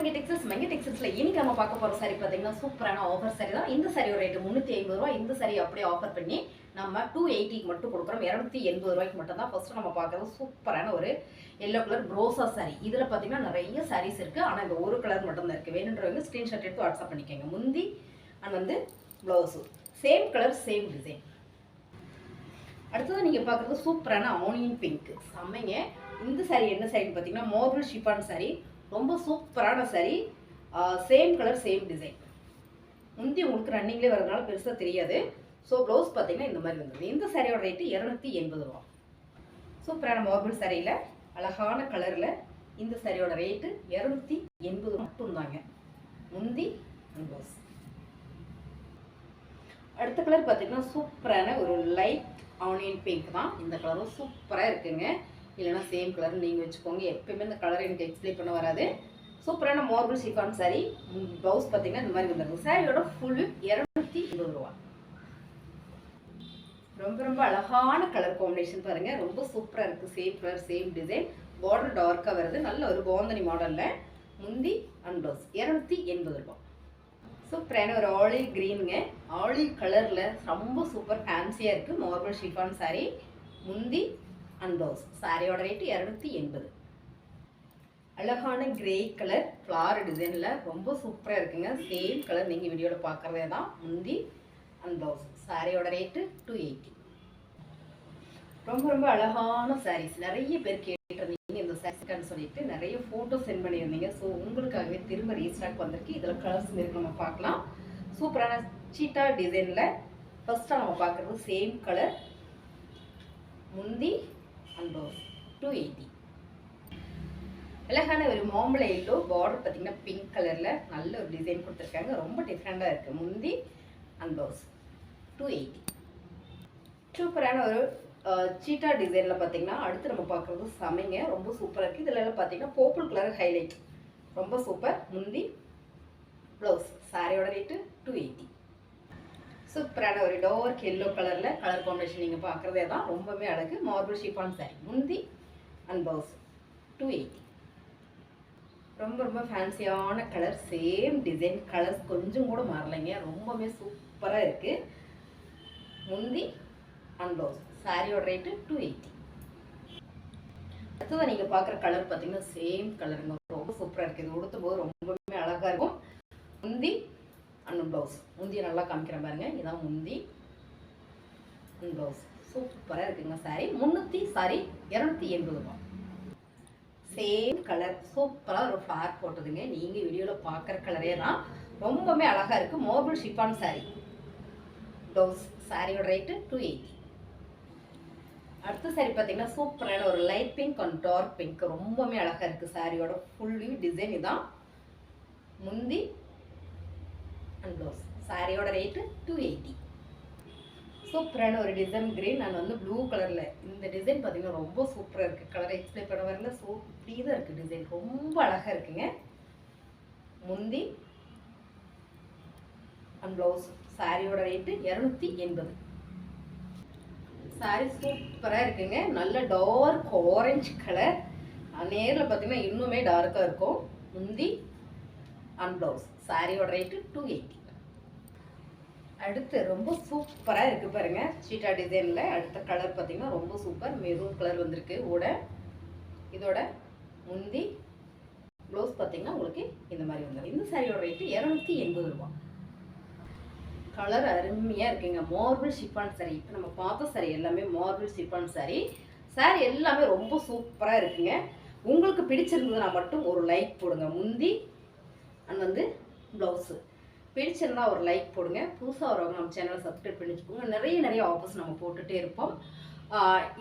மங்கி Texas மங்கி டெக்ஸஸில் இன்னைக்கு நம்ம பார்க்க போகிற சாரி பார்த்தீங்கன்னா சூப்பரான ஆஃபர் சாரி தான். இந்த சாரியோட ரேட்டு முந்நூற்றி ஐம்பது ரூபா இந்த சாரி அப்படியே ஆஃபர் பண்ணி நம்ம டூ எயிட்டிக்கு மட்டும் கொடுக்குறோம். இரநூத்தி எண்பது ரூபாய்க்கு மட்டும் தான் ஃபஸ்ட்டு நம்ம பார்க்குறது சூப்பரான ஒரு எல்லோ கலர் ப்ரோசா சாரி இதில் பார்த்தீங்கன்னா நிறைய சாரீஸ் இருக்குது ஆனால் இந்த ஒரு கலர் மட்டும்தான் இருக்குது வேணுன்றவங்க ஸ்க்ரீன்ஷாட் எடுத்து வாட்ஸ்அப் பண்ணிக்கோங்க. முந்தி அண்ட் வந்து blouse same colour same design அடுத்தது நீங்கள் பார்க்குறது சூப்பரான ஆனியன் பிங்க் செம்மைங்க. இந்த சாரி என்ன சாரின்னு பார்த்தீங்கன்னா மார்பிள் ஷிஃபான் சாரி ரொம்ப சூப்பரான சரி சேம் கலர் சேம் டிசைன் முந்தி உங்களுக்கு ரன்னிங்லேயே வரதுனால பெருசாக தெரியாது. ஸோ ப்ளவுஸ் பார்த்தீங்கன்னா இந்த மாதிரி வந்தது இந்த சாரியோட ரேட்டு இரநூத்தி எண்பது ரூபா. சூப்பரான மார்பிள் சாரியில் அழகான கலரில் இந்த சாரியோட ரேட்டு இரநூத்தி எண்பது மட்டும்தாங்க. முந்தி ப்ளவுஸ் அடுத்த கலர் பார்த்தீங்கன்னா சூப்பரான ஒரு லைட் ஆனியன் பிங்க் தான். இந்த கலரும் சூப்பராக இருக்குங்க. இல்லைனா சேம் கலர் நீங்கள் வச்சுக்கோங்க. எப்பயுமே இந்த கலர் எனக்கு எக்ஸ்பிளைன் பண்ண வராது. சூப்பரான மார்பிள் ஷிஃபான் சாரி ப்ளவுஸ் பார்த்தீங்கன்னா இந்த மாதிரி வந்துருக்கும் சாரியோட ஃபுல் இரநூத்தி இருபது ரூபா. ரொம்ப ரொம்ப அழகான கலர் காம்பினேஷன் பாருங்கள் ரொம்ப சூப்பராக இருக்குது same colour same design border டார்க்காக வருது. நல்ல ஒரு பாந்தனி மாடலில் முந்தி அண்ட் ப்ளவுஸ் இரநூத்தி எண்பது ரூபா. சூப்பரான ஒரு ஆலிவ் க்ரீனுங்க ஆலிவ் கலரில் ரொம்ப சூப்பர் ஃபேன்சியாக இருக்குது மார்பிள் ஷிஃபான் சாரி முந்தி அண்ட் ப்ளவுஸ் சாரியோட ரேட்டு இரநூத்தி எண்பது. அழகான கிரே கலர் ஃப்ளார் டிசைனில் ரொம்ப சூப்பராக இருக்குங்க. சேம் கலர் நீங்கள் வீடியோவில் பார்க்குறதே தான். முந்தி அண்ட் ப்ளவுஸ் சாரியோட ரேட்டு டூ எயிட்டி ரொம்ப ரொம்ப அழகான சாரீஸ் நிறைய பேர் கேட்டிருந்தீங்க. இந்த சாரீஸ்க்கான்னு சொல்லிட்டு நிறைய ஃபோட்டோ சென்ட் பண்ணியிருந்தீங்க. ஸோ உங்களுக்காகவே திரும்ப ரீஸ்டாக் வந்திருக்கு. இதில் கலர்ஸ் இருக்கு. நம்ம பார்க்கலாம். சூப்பரான சீட்டா டிசைனில் ஃபஸ்ட்டாக நம்ம பார்க்குறது சேம் கலர் முந்தி அண்ட் ப்ளவுஸ் டூ எயிட்டி அழகான ஒரு மாம்பழ எல்லோ பார்டர் பார்த்தீங்கன்னா பிங்க் கலரில் நல்ல ஒரு டிசைன் கொடுத்துருக்காங்க. ரொம்ப டிஃப்ரெண்ட்டாக இருக்குது முந்தி அண்ட் ப்ளவுஸ் டூ எயிட்டி சூப்பரான ஒரு சீட்டா டிசைனில் பார்த்தீங்கன்னா அடுத்து நம்ம பார்க்குறது சமைங்க. ரொம்ப சூப்பராக இருக்குது இதில் பார்த்தீங்கன்னா போப்புள் கலர் ஹைலைட் ரொம்ப சூப்பர் முந்தி ப்ளவுஸ் சாரியோட ரேட்டு டூ எயிட்டி சூப்பரான ஒரு டார்க் எல்லோ கலரில் கலர் காம்பினேஷன் நீங்கள் பார்க்குறதே தான் ரொம்பவே அழகு. மார்பிள் ஷிஃபான் சாரி முந்தி அண்ட் பவுஸ் டூ எயிட்டி ரொம்ப ரொம்ப ஃபேன்சியான கலர் சேம் டிசைன் கலர்ஸ் கொஞ்சம் கூட மாறலைங்க. ரொம்பவே சூப்பராக இருக்குது முந்தி அண்ட் பவுஸ் சாரியோட ரேட்டு டூ எயிட்டி அடுத்ததான் நீங்கள் பார்க்குற கலர் பார்த்தீங்கன்னா சேம் கலருங்க ரொம்ப சூப்பராக இருக்குது இது உடுத்தும் போது ரொம்பவே அழகாக இருக்கும். முந்தி அண்ட் ப்ளவுஸ் முந்தியை நல்லா காமிக்கிறேன் பாருங்க. இதான் முந்தி அண்ட் ப்ளவுஸ் சூப்பராக இருக்குங்க சாரி முந்நூற்றி சாரி இரநூத்தி எண்பது ரூபா சேம் கலர் சூப்பராக ஒரு ஃப்ளார் போட்டதுங்க. நீங்கள் வீடியோவில் பார்க்குற கலரே தான். ரொம்பவுமே அழகாக இருக்குது மோபிள் ஷிஃபான் சாரி ப்ளவுஸ் சாரியோட ரேட்டு டூ எயிட்டி அடுத்த சாரி பார்த்தீங்கன்னா சூப்பரான ஒரு light pink and dark pink ரொம்பவுமே அழகாக இருக்குது சாரியோட ஃபுல்லி டிசைன் இதான். முந்தி அண்ட் ப்ளவுஸ் சாரியோட ரேட்டு டூ எயிட்டி சூப்பரான ஒரு டிசைன் கிரீன் அண்ட் வந்து ப்ளூ கலரில் இந்த டிசைன் பார்த்தீங்கன்னா ரொம்ப சூப்பராக இருக்குது கலரை எக்ஸ்பிளைன் பண்ண வரல. ஸோ இப்படி தான் இருக்குது டிசைன் ரொம்ப அழகாக இருக்குங்க. முந்தி அண்ட் ப்ளவுஸ் சாரியோட ரேட்டு இரநூத்தி எண்பது. சாரி சூப்பராக இருக்குங்க. நல்ல டார்க் ஆரஞ்சு கலர் நேரில் பார்த்தீங்கன்னா இன்னுமே டார்க்காக இருக்கும். முந்தி அண்ட் ப்ளவுஸ் சாரியோட ரேட்டு டூ எயிட்டி அடுத்து ரொம்ப சூப்பராக இருக்குது பாருங்கள் சீட்டா டிசைனில் அடுத்த கலர் பார்த்திங்கன்னா ரொம்ப சூப்பர் மெரூன் கலர் வந்திருக்கு. கூட இதோட முந்தி ப்ளவுஸ் பார்த்தீங்கன்னா உங்களுக்கு இந்த மாதிரி வந்துடும் இந்த சாரியோட ரேட்டு இரநூத்தி எண்பது ரூபா. கலர் அருமையாக இருக்குங்க. மார்பிள் ஷிஃபான் சாரி இப்போ நம்ம பார்த்த சாரி எல்லாமே மார்பிள் ஷிஃபான் சாரி சாரி எல்லாமே ரொம்ப சூப்பராக இருக்குங்க. உங்களுக்கு பிடிச்சிருந்ததுன்னா மட்டும் ஒரு லைக் போடுங்க. முந்தி அண்ட் வந்து ப்ளவுஸு பிடிச்சிருந்தா ஒரு லைக் போடுங்க. புதுசாக வரவங்க நம்ம சேனலை சப்ஸ்கிரைப் பண்ணி வச்சுக்கோங்க. நிறைய நிறைய ஆஃபர்ஸ் நம்ம போட்டுகிட்டே இருப்போம்.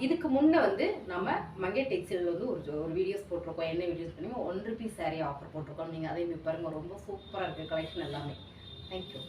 இதுக்கு முன்னே வந்து நம்ம மங்கை டெக்ஸ்டைல் வந்து ஒரு ஒரு வீடியோஸ் போட்டிருக்கோம். என்ன வீடியோஸ் பண்ணி ஒன் ருபீஸ் saree ஆஃபர் போட்டிருக்கோம். நீங்கள் அதையும் பாருங்கள் ரொம்ப சூப்பராக இருக்குது கலெக்ஷன் எல்லாமே. தேங்க்யூ